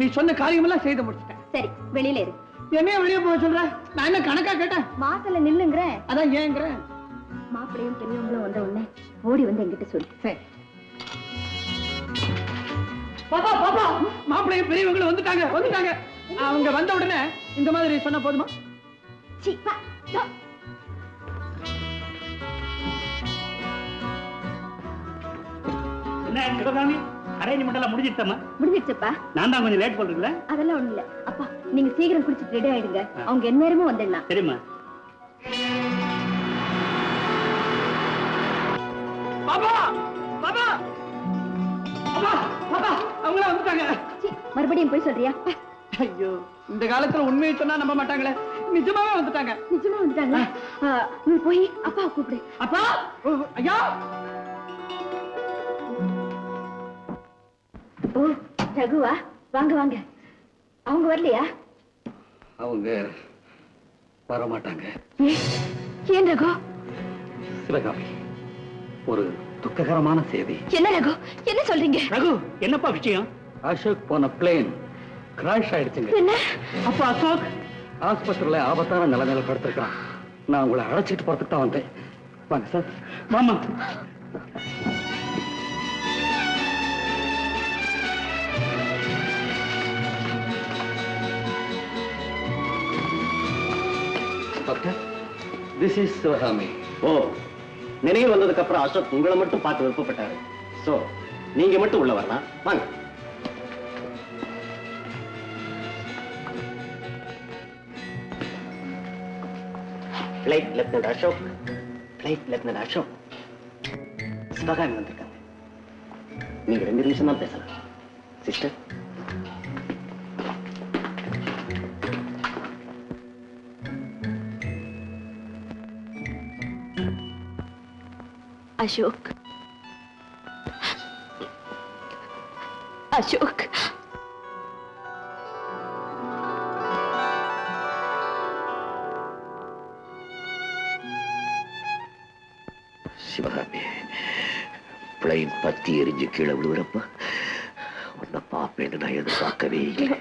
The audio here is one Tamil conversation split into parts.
நீ சொன்ன காரியமெல்லாம் செய்து முடிச்சிட்டேன். சரி வெளியில இரு. என்னைய வெளியே போக சொல்ற? நான் என்ன கணக்கா கேட்டேன்? மாத்தல நில்லுங்கிற அதான் ஏங்கிறேன். மாப்பிளையும் பெரியவங்களும் வந்த உடனே ஓடி வந்து என்கிட்ட சொல்லு. சரி. பாப்பா பாப்பா. மாப்பிள்ளையும் பெரியவங்களும் வந்துட்டாங்க வந்துட்டாங்க. அவங்க வந்த உடனே இந்த மாதிரி சொன்னா போதுமா. என்ன அரேஞ்ச்மெண்ட் எல்லாம் முடிஞ்சிட்டமா முடிஞ்சிடுச்சுப்பா. நான் தான் கொஞ்சம் லேட் பண்றீங்களா அதெல்லாம் ஒண்ணு இல்ல. அப்பா நீங்க சீக்கிரம் குடிச்சிட்டு ரெடி ஆயிடுங்க. அவங்க எந்நேரமும் வந்துடலாம். சரிம்மா. பாப்பா பாப்பா பாப்பா பாப்பா அவங்கள வந்துட்டாங்க. மறுபடியும் போய் சொல்றியா? ஐயோ இந்த காலத்துல உண்மையை சொன்னா நம்ப மாட்டாங்களே. நிஜமாவே வந்துட்டாங்க. நிஜமா வந்துட்டாங்களா? ஆ, நீ போய் அப்பா கூப்பிடு. அப்பா! ஐயா! ரகுவா வாங்க வாங்க. அவங்க வரலையா? அவங்க வரமாட்டாங்க. ஏன்? ஏன் ரகு? சிவகாமி ஒரு துக்ககரமான செய்தி. என்ன ரகு? என்ன சொல்றீங்க? ரகு என்னப்பா விஷயம்? அசோக் போன பிளேன் கிராஷ் ஆயிடுச்சுங்க. என்ன? அப்பா அசோக்? ஆஸ்பத்திரியில ஆபத்தான நிலைமையில படுத்திருக்கான். நான் உங்களை அழைச்சிட்டு போறதுக்கு தான் வந்தேன். வாங்க சார். மாமா. திஸ் இஸ் சிவகாமி ஓ நினைவு வந்ததுக்கு அப்புறம் அசோக் உங்களை மட்டும் பார்த்து விருப்பப்பட்டாரு. சோ நீங்க மட்டும் உள்ள வரலாம். வாங்க. Flight lieutenant Ashok flight lieutenant Ashok Sivakami வந்திருக்காங்க. நீங்க ரெண்டு நிமிஷம் தான் பேசலாம். சிஸ்டர் அசோக். அசோக். சிவகாமி பிளைன் பத்தி எரிஞ்சு கீழே விழுகிறப்ப உன்னை பார்ப்பேன்னு நான் எதிர்பார்க்கவே இல்லை.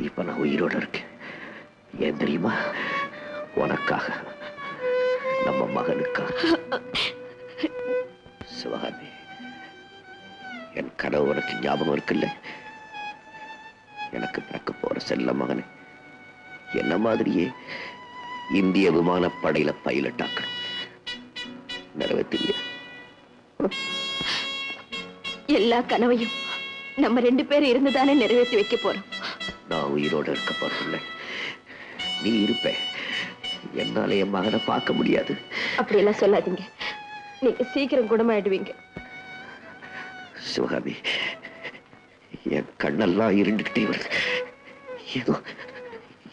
இப்ப நான் உயிரோட இருக்கேன். ஏன் தெரியுமா? உனக்காக நம்ம மகனுக்காக. சிவகாமி என் கனவு உனக்கு ஞாபகம் இருக்குல்ல? எனக்கு பிறக்க போற செல்ல மகனை என்ன மாதிரியே இந்திய விமானப்படையில பைலட் ஆக்கணும் நிறைவேற்றில்லையா எல்லா கனவையும் நம்ம ரெண்டு பேரும் இருந்துதானே நிறைவேற்றி வைக்க போறோம். நான் உயிரோட இருக்க போறதில்ல. நீ இருப்ப. என்னால என் மகனை பார்க்க முடியாது. அப்படி எல்லாம் சொல்லாதீங்க. நீங்க சீக்கிரம் குணமாயிடுவீங்க. சிவகாமி என் கண்ணெல்லாம் இருண்டுகிட்டே வருது. ஏதோ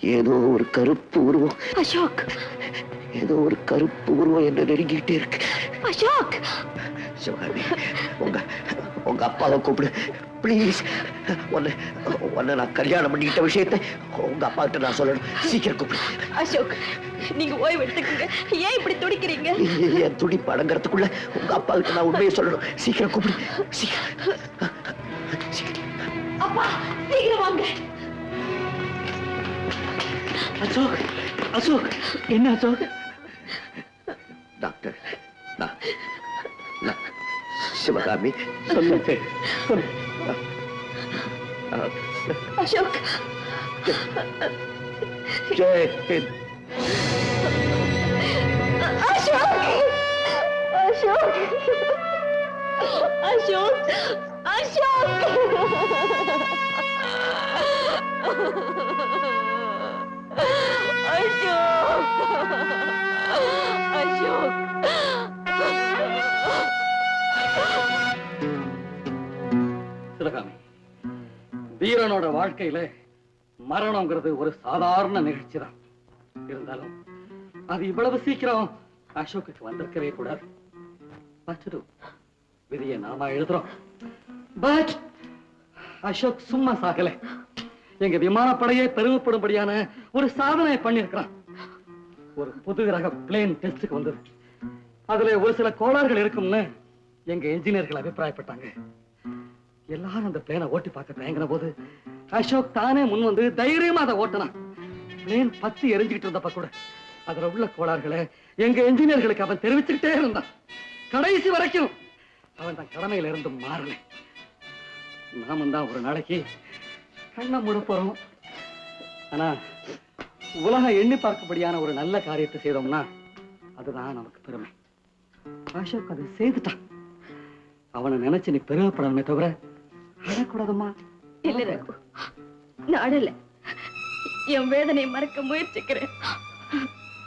ஏதோ ஒரு கருப்பு உருவம். அசோக்! ஏதோ ஒரு கருப்பு உருவம் என்ன நெருங்கிக்கிட்டே இருக்கு. அசோக்! சிவகாமி உங்க அப்பாவை கூப்பிடு. ப்ளீஸ் உன்னை உன்னை நான் கல்யாணம் பண்ணிக்கிட்ட விஷயத்தை உங்க அப்பா கிட்ட நான் சொல்லணும். சீக்கிரம் கூப்பிடு. அசோக் நீங்க ஓய்வு எடுத்துக்கங்க. ஏன் இப்படி துடிக்கிறீங்க? என் துடிப்பு அடங்கறதுக்குள்ள உங்க அப்பா கிட்ட நான் உண்மையை சொல்லணும். சீக்கிரம் கூப்பிடு. சீக்கிரம். அப்பா சீக்கிரம் வாங்க. அசோக் அசோக் என்ன அசோக்? டாக்டர் நான் சிவகாமி சொல்லுங்க சொல்லு நான் அசோக் ஜெய் ஹிந்த் அசோக் அசோக் அசோக் அசோக் அசோக் சிவகாமி வீரனோட வாழ்க்கையில மரணம்ங்கிறது ஒரு சாதாரண நிகழ்ச்சி தான் இருந்தாலும் அது இவ்வளவு சீக்கிரம் அசோக்கு வந்திருக்கவே கூடாது. பார்த்துடு விதியை நாம எழுதுறோம். பட் அசோக் சும்மா சாகல. எங்க விமானப்படையே பெருமைப்படும்படியான ஒரு சாதனை பண்ணிருக்கிறான் ஒரு புது ரக பிளேன் டெஸ்டுக்கு வந்தது. அதுல ஒரு சில கோளாறுகள் இருக்கும்னு எங்க என்ஜினியர்கள் அபிப்பிராயப்பட்டாங்க. எல்லாரும் அந்த பிளேனை ஓட்டி பார்க்க தயங்கின போது அசோக் தானே முன் வந்து தைரியமா அதை ஓட்டினான். பிளேன் பத்து எரிஞ்சுக்கிட்டு இருந்தப்ப கூட அதுல உள்ள கோளாறுகளை எங்க என்ஜினியர்களுக்கு அவன் தெரிவிச்சுக்கிட்டே இருந்தான். கடைசி வரைக்கும் அவன் தன் கடமையில இருந்து மாறல. நாமும் தான் ஒரு நாளைக்கு கண்ணை மூட போறோம். ஆனா உலகம் எண்ணி பார்க்கபடியான ஒரு நல்ல காரியத்தை செய்தோம்னா அதுதான் நமக்கு பெருமை. அசோக் அதை செய்துட்டான். அவனை நினைச்சு நீ பெருமைப்படணுமே தவிர அழக்கூடாதம்மா இல்ல ரகு. நான் அழல என் வேதனையை மறக்க முயற்சிக்கிறேன்.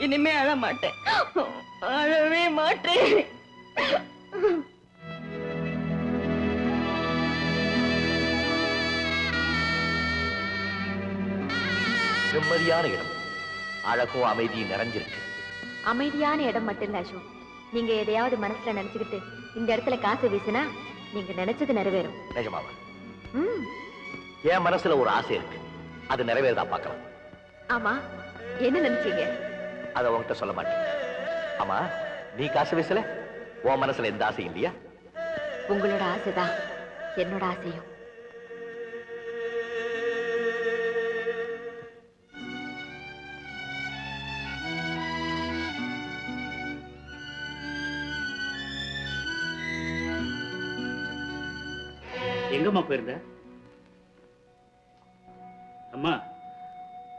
இனிமே அழ மாட்டேன் அழவே மாட்டேன். நிம்மதியான இடம். அழகும் அமைதியும் நிறைஞ்சிருக்கு. அமைதியான இடம் மட்டும் இல்ல அசோக். நீங்க எதையாவது மனசுல நினைச்சுக்கிட்டு இந்த இடத்துல காசு வீசினா நீங்க நினைச்சது நிறைவேறும். நிஜமாவா? ம். என் மனசுல ஒரு ஆசை இருக்கு. அது நிறைவேறதா பார்க்கலாம். ஆமா. என்ன நினைச்சீங்க? அதை உன்கிட்ட சொல்ல மாட்டேன். ஆமா நீ காசு வீசல? உன் மனசுல எந்த ஆசையும் இல்லையா? உங்களோட ஆசைதான். என்னோட ஆசையும். எங்கம்மா போயிருந்த. அம்மா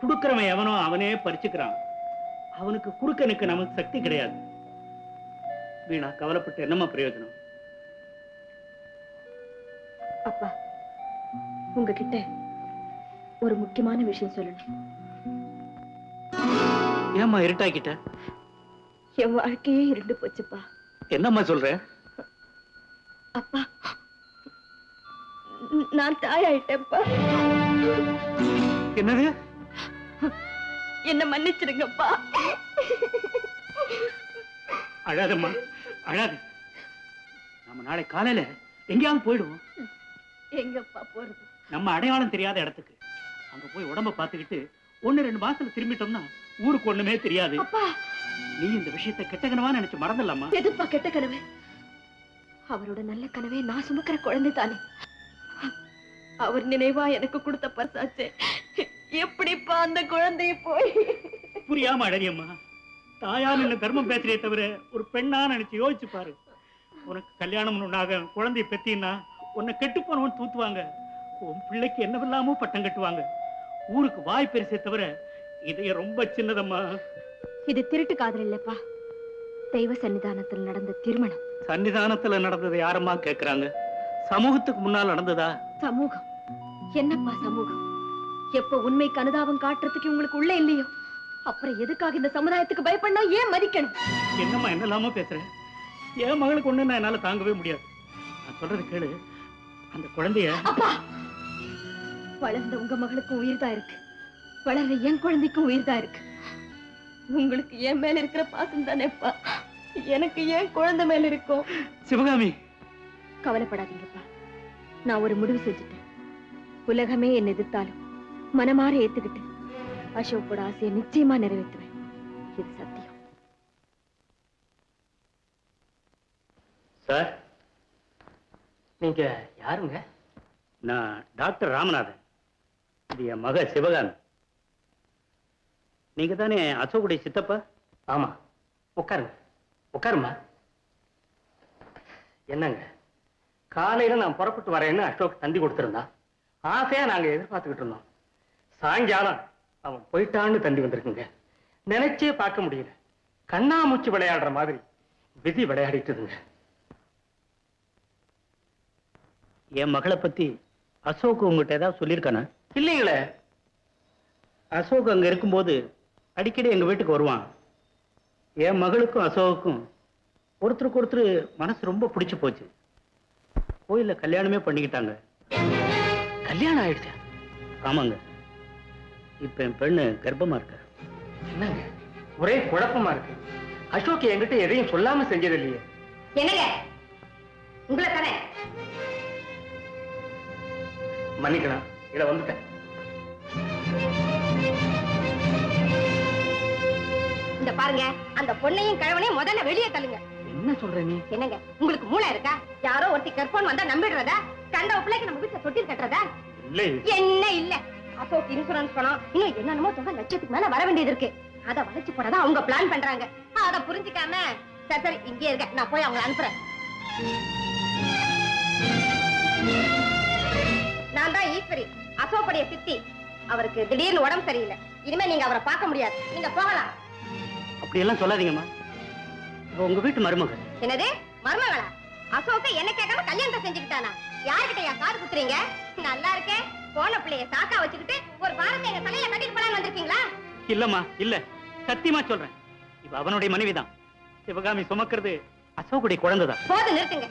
குடுக்கறவன் எவனோ அவனே பறிச்சுக்கிறான். அவனுக்கு குறுக்க நிக்க நமக்கு சக்தி கிடையாது. வீணா கவலைப்பட்டு என்னம்மா பிரயோஜனம்? அப்பா உங்ககிட்ட ஒரு முக்கியமான விஷயம் சொல்லணும். ஏம்மா இருட்டாக்கிட்ட? என் வாழ்க்கையே இருண்டு போச்சுப்பா. என்னம்மா சொல்ற? அப்பா நான் தாயாயிட்டேன்ப்பா. என்னது? என்ன மன்னிச்சிடுங்கப்பா. அழாதம்மா அழாது. நம்ம நாளை காலையில எங்கேயாவது போயிடுவோம். எங்கப்பா போறது? நம்ம அடையாளம் தெரியாத இடத்துக்கு. அங்க போய் உடம்ப பார்த்துக்கிட்டு ஒண்ணு ரெண்டு மாசத்துல திரும்பிட்டோம்னா ஊருக்கு ஒண்ணுமே தெரியாது. நீ இந்த விஷயத்தை கெட்டகனமா நினைச்சு மறந்துடலாமா? எதுப்பா கெட்ட கனவு? அவரோட நல்ல கனவே நான் சுமக்கிற குழந்தை தானே அவர் நினைவா எனக்கு கொடுத்த பரிசாச்சே. எப்படிப்பா அந்த குழந்தைய போய்? புரியாம அழறியம்மா. தாயா நின்னு தர்மம் பேசுறே தவிர ஒரு பெண்ணா நினைச்சு யோசிச்சு பாரு. உனக்கு கல்யாணம் உண்டாக குழந்தைய பெத்தின்னா உன்னை கெட்டு போனவன் தூத்துவாங்க. உன் பிள்ளைக்கு என்னவெல்லாமோ பட்டம் கட்டுவாங்க. ஊருக்கு வாய் பெருசே தவிர இதயம் ரொம்ப சின்னதம்மா. இது திருட்டு காதல் இல்லப்பா. தெய்வ சன்னிதானத்தில் நடந்த திருமணம். சன்னிதானத்துல நடந்தது யாரம்மா கேக்குறாங்க? சமூகத்துக்கு முன்னால் நடந்ததா? சமூகம். என்னப்பா சமூகம்? எப்ப உண்மைக்கு அனுதாபம் காட்டுறதுக்கு உங்களுக்கு உள்ள இல்லையோ? அப்புறம் எதுக்காக இந்த சமுதாயத்துக்கு பயப்படணும்? ஏன் மதிக்கணும்? என்னம்மா என்னலாமோ பேசுற என் மகளுக்கு ஒண்ணு நான் என்னால தாங்கவே முடியாது. நான் சொல்றது கேளு. அந்த குழந்தைய அப்பா! வளர்ந்த உங்க மகளுக்கும் உயிர் தான் இருக்கு. வளர்ற என் குழந்தைக்கும் உயிர் தான் இருக்கு. உங்களுக்கு என் மேல இருக்கிற பாசம் தானேப்பா. எனக்கு ஏன் குழந்தை மேல இருக்கும். சிவகாமி கவலைப்படாதீங்கப்பா. நான் ஒரு முடிவு செஞ்சுட்டேன். உலகமே என்னை எதிர்த்தாலும் மனமாற ஏத்துக்கிட்டு அசோக்கோட ஆசையை நிச்சயமா நிறைவேற்றுவேன். இது சத்தியம். சார் நீங்க யாருங்க? நான் டாக்டர் ராமநாதன். இது என் மக சிவகாமி. நீங்க தானே அசோக்குடைய சித்தப்பா? ஆமா. உட்காருங்க. உட்காருமா என்னங்க? காலையில நான் புறப்பட்டு வரேன்னு அசோக் தந்தி கொடுத்திருந்தான் ஆசையா நாங்க எதிர்பார்த்துக்கிட்டு இருந்தோம். சாயங்காலம் அவன் போயிட்டான்னு தந்தி வந்திருக்குங்க. நினைச்சே பார்க்க முடியல. கண்ணாமூச்சி விளையாடுற மாதிரி விதி விளையாடிட்டுதுங்க என் மகளை பத்தி அசோக் உங்ககிட்ட ஏதாவது சொல்லியிருக்கானா? இல்லைங்களே. அசோக் அங்க இருக்கும்போது அடிக்கடி எங்க வீட்டுக்கு வருவான். என் மகளுக்கும் அசோக்குக்கும் ஒருத்தருக்கு ஒருத்தர் மனசு ரொம்ப பிடிச்சு போச்சு. கோயில்ல கல்யாணமே பண்ணிக்கிட்டாங்க. கல்யாணம் ஆயிடுச்சா? ஆமாங்க. இப்ப என் பெண்ணு கர்ப்பமா இருக்க? என்னங்க? ஒரே குழப்பமா இருக்கு. அசோக் என்கிட்ட எதையும் சொல்லாம செஞ்சது இல்லையே என்னங்க? உங்களை தானே மன்னிக்கலாம். இத வந்துட்டேன். இந்த பாருங்க அந்த பொண்ணையும் கிழவனையும் முதல்ல வெளியே தள்ளுங்க. என்ன சொல்ற நீ? என்னங்க? உங்களுக்கு மூளை இருக்கா? யாரோ ஒருத்தி கற்போன் வந்தா நம்பிடுறதா? கண்ட பிள்ளைக்கு நம்ம வீட்டுல தொட்டில் கட்டுறதா? இல்லை. என்ன இல்ல? அசோக் இன்சூரன்ஸ் பணம். இன்னும் என்னென்னமோ தொகை லட்சத்துக்கு மேல வர வேண்டியது இருக்கு. அத வளைச்சு போடதான் அவங்க பிளான் பண்றாங்க. அத புரிஞ்சுக்காம சரி சரி இங்கே இருக்க. நான் போய் அவங்களை அனுப்புறேன். நான் தான் ஈஸ்வரி அசோக்குடைய சித்தி. அவருக்கு திடீர்னு உடம்பு சரியில்லை. இனிமே நீங்க அவரை பார்க்க முடியாது. நீங்க போகலாம். அப்படியெல்லாம் சொல்லாதீங்கம்மா. இவ உங்க வீட்டு மருமக என்னது? மருமகளா? அசோக்க என்ன கேட்காம கல்யாணத்தை செஞ்சுக்கிட்டானா? யாருக்கிட்ட என் காது குத்துறீங்க? நல்லா இருக்கேன் போன பிள்ளைய சாக்கா வச்சுக்கிட்டு ஒரு பாரத்தை எங்க தலையில கட்டிட்டு போலான்னு வந்திருக்கீங்களா? இல்லம்மா இல்ல. சத்தியமா சொல்றேன். இவ அவனுடைய மனைவிதான். சிவகாமி சுமக்கிறது அசோக்குடைய குழந்தைதான். போது நிறுத்துங்க.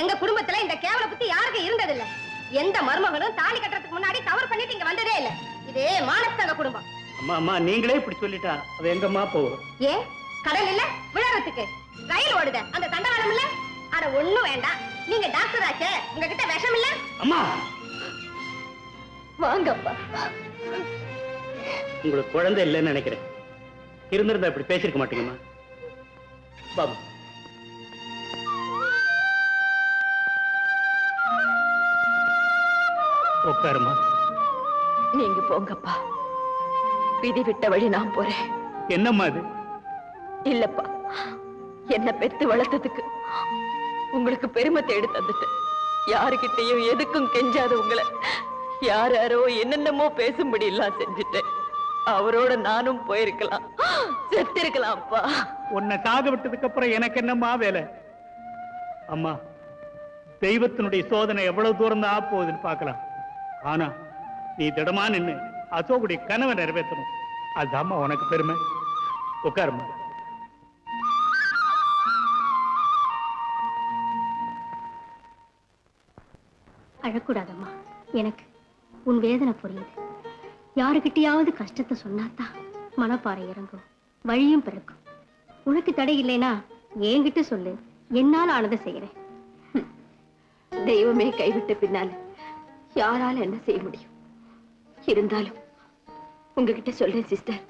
எங்க குடும்பத்துல இந்த கேவல புத்தி யாருக்கும் இருந்ததில்ல. எந்த மருமகனும் தாலி கட்டுறதுக்கு முன்னாடி தவறு பண்ணிட்டு இங்க வந்ததே இல்ல. இது மானஸ்தங்க குடும்பம். அம்மா அம்மா நீங்களே இப்படி சொல்லிட்டா அவ எங்கம்மா போவோம் ஏ கடல் இல்ல விழறதுக்கு. ரயில் ஓடுத. அந்த தண்டவாளம் இல்ல? அட ஒண்ணும் வேண்டாம். நீங்க டாக்டர் ஆச்சே உங்ககிட்ட விஷம் இல்ல? அம்மா! வாங்கப்பா. உங்களுக்கு குழந்தை இல்லைன்னு நினைக்கிறேன். இருந்திருந்தா இப்படி பேசியிருக்க மாட்டீங்கம்மா. பாபு. உட்காருமா நீங்க போங்கப்பா. விதி விட்ட வழி நான் போறேன். என்னம்மா இது? இல்லப்பா. என்ன பெத்து வளர்த்ததுக்கு உங்களுக்கு பெருமை தேடி தந்துட்டேன். யாருகிட்டயும் எதுக்கும் கெஞ்சாத உங்களை யார் யாரோ என்னென்னமோ பேசும்படி எல்லாம் செஞ்சுட்டேன். அவரோட நானும் போயிருக்கலாம். செத்திருக்கலாம்ப்பா. உன்னை சாக விட்டதுக்கு அப்புறம் எனக்கு என்னம்மா வேலை? அம்மா தெய்வத்தினுடைய சோதனை எவ்வளவு தூரம் தான் போகுதுன்னு பார்க்கலாம். ஆனா நீ திடமா நின்று அசோகுடைய கனவை நிறைவேற்றணும். அதுதாம்மா உனக்கு பெருமை. உட்காருமா அழக்கூடாதம்மா. எனக்கு உன் வேதனை புரியுது. யாருக்கிட்டையாவது கஷ்டத்தை சொன்னாதான் மனப்பாறை இறங்கும் வழியும் பிறக்கும். உனக்கு தடை இல்லைனா என்கிட்ட சொல்லு. என்னால் ஆனதை செய்யறேன் தெய்வமே கைவிட்ட பின்னால் யாரால என்ன செய்ய முடியும்? இருந்தாலும் உங்ககிட்ட சொல்றேன் சிஸ்டர்.